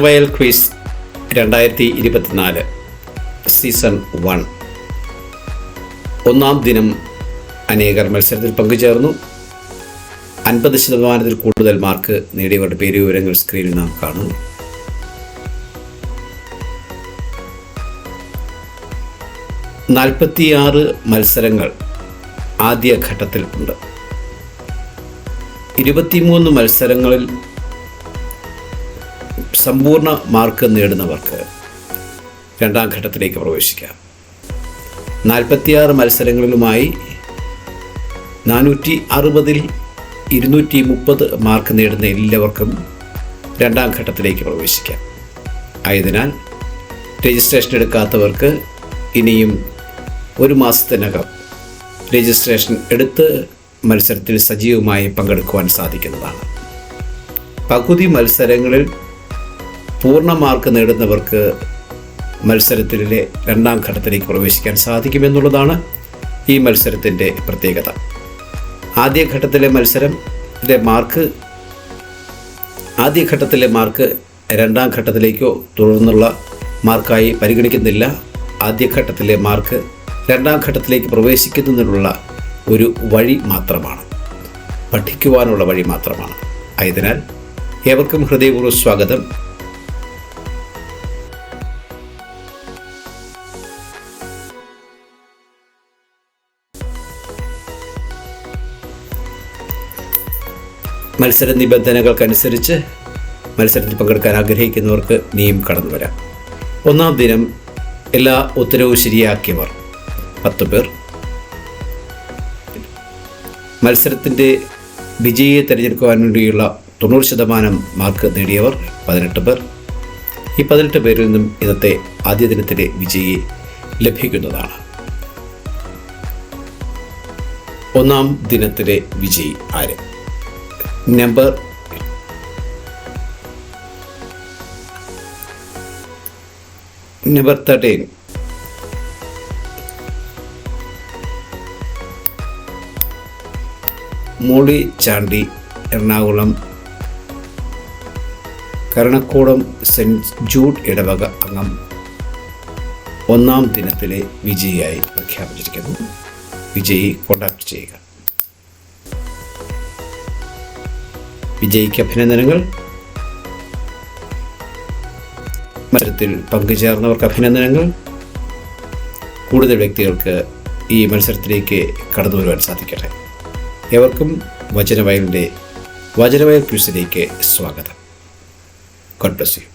വയൽ ക്വിസ് രണ്ടായിരത്തി ഇരുപത്തിനാല് സീസൺ വൺ ഒന്നാം ദിനം അനേകർ മത്സരത്തിൽ പങ്കുചേർന്നു. അൻപത് ശതമാനത്തിൽ കൂടുതൽ മാർക്ക് നേടിയവരുടെ പേര് വിവരങ്ങൾ സ്ക്രീനിൽ നാം കാണുന്നു നാൽപ്പത്തിയാറ് മത്സരങ്ങൾ ആദ്യ ഘട്ടത്തിൽ ഉണ്ട്. ഇരുപത്തിമൂന്ന് മത്സരങ്ങളിൽ സമ്പൂർണ മാർക്ക് നേടുന്നവർക്ക് രണ്ടാം ഘട്ടത്തിലേക്ക് പ്രവേശിക്കാം. നാൽപ്പത്തിയാറ് മത്സരങ്ങളിലുമായി നാനൂറ്റി അറുപതിൽ ഇരുന്നൂറ്റി മുപ്പത് മാർക്ക് നേടുന്ന എല്ലാവർക്കും രണ്ടാം ഘട്ടത്തിലേക്ക് പ്രവേശിക്കാം. ആയതിനാൽ രജിസ്ട്രേഷൻ എടുക്കാത്തവർക്ക് ഇനിയും ഒരു മാസത്തിനകം രജിസ്ട്രേഷൻ എടുത്ത് മത്സരത്തിൽ സജീവമായി പങ്കെടുക്കുവാൻ സാധിക്കുന്നതാണ്. പകുതി മത്സരങ്ങളിൽ പൂർണ മാർക്ക് നേടുന്നവർക്ക് മത്സരത്തിലെ രണ്ടാം ഘട്ടത്തിലേക്ക് പ്രവേശിക്കാൻ സാധിക്കുമെന്നുള്ളതാണ് ഈ മത്സരത്തിന്റെ പ്രത്യേകത. ആദ്യ ഘട്ടത്തിലെ മത്സരത്തിലെ മാർക്ക് ആദ്യ ഘട്ടത്തിലെ മാർക്ക് രണ്ടാം ഘട്ടത്തിലേക്കോ തുടർന്നുള്ള മാർക്കായി പരിഗണിക്കുന്നില്ല. ആദ്യ ഘട്ടത്തിലെ മാർക്ക് രണ്ടാം ഘട്ടത്തിലേക്ക് പ്രവേശിക്കുന്നതിനുള്ള ഒരു വഴി മാത്രമാണ്. പഠിക്കുവാനുള്ള വഴി മാത്രമാണ്. ആയതിനാൽ ഏവർക്കും ഹൃദയപൂർവ സ്വാഗതം. മത്സര നിബന്ധനകൾക്കനുസരിച്ച് മത്സരത്തിൽ പങ്കെടുക്കാൻ ആഗ്രഹിക്കുന്നവർക്ക് നീയും കടന്നു വരാം ഒന്നാം ദിനം എല്ലാ ഉത്തരവും ശരിയാക്കിയവർ പത്ത് പേർ. മത്സരത്തിന്റെ വിജയിയെ തിരഞ്ഞെടുക്കുവാൻ വേണ്ടിയുള്ള തൊണ്ണൂറ് ശതമാനം മാർക്ക് നേടിയവർ പതിനെട്ട് പേർ. ഈ പതിനെട്ട് പേരിൽ നിന്നും ഇന്നത്തെ ആദ്യ ദിനത്തിലെ വിജയി ലഭിക്കുന്നതാണ്. ഒന്നാം ദിനത്തിലെ വിജയി ആര്? Number number thirteen Molly Chandy Ernakulam. Karanakodam Saint Jude ഇടവക അംഗം. ഒന്നാം ദിനത്തിലെ വിജയിയായി പ്രഖ്യാപിച്ചിരിക്കുന്നു. വിജയി കോണ്ടാക്ട് ചെയ്യുക. വിജയിക്ക് അഭിനന്ദനങ്ങൾ. മത്സരത്തിൽ പങ്കുചേർന്നവർക്ക് അഭിനന്ദനങ്ങൾ. കൂടുതൽ വ്യക്തികൾക്ക് ഈ മത്സരത്തിലേക്ക് കടന്നു വരുവാൻ സാധിക്കട്ടെ. ഏവർക്കും വചനവയലിന്റെ വചനവയൽ ക്യൂസിലേക്ക് സ്വാഗതം. ഗോഡ്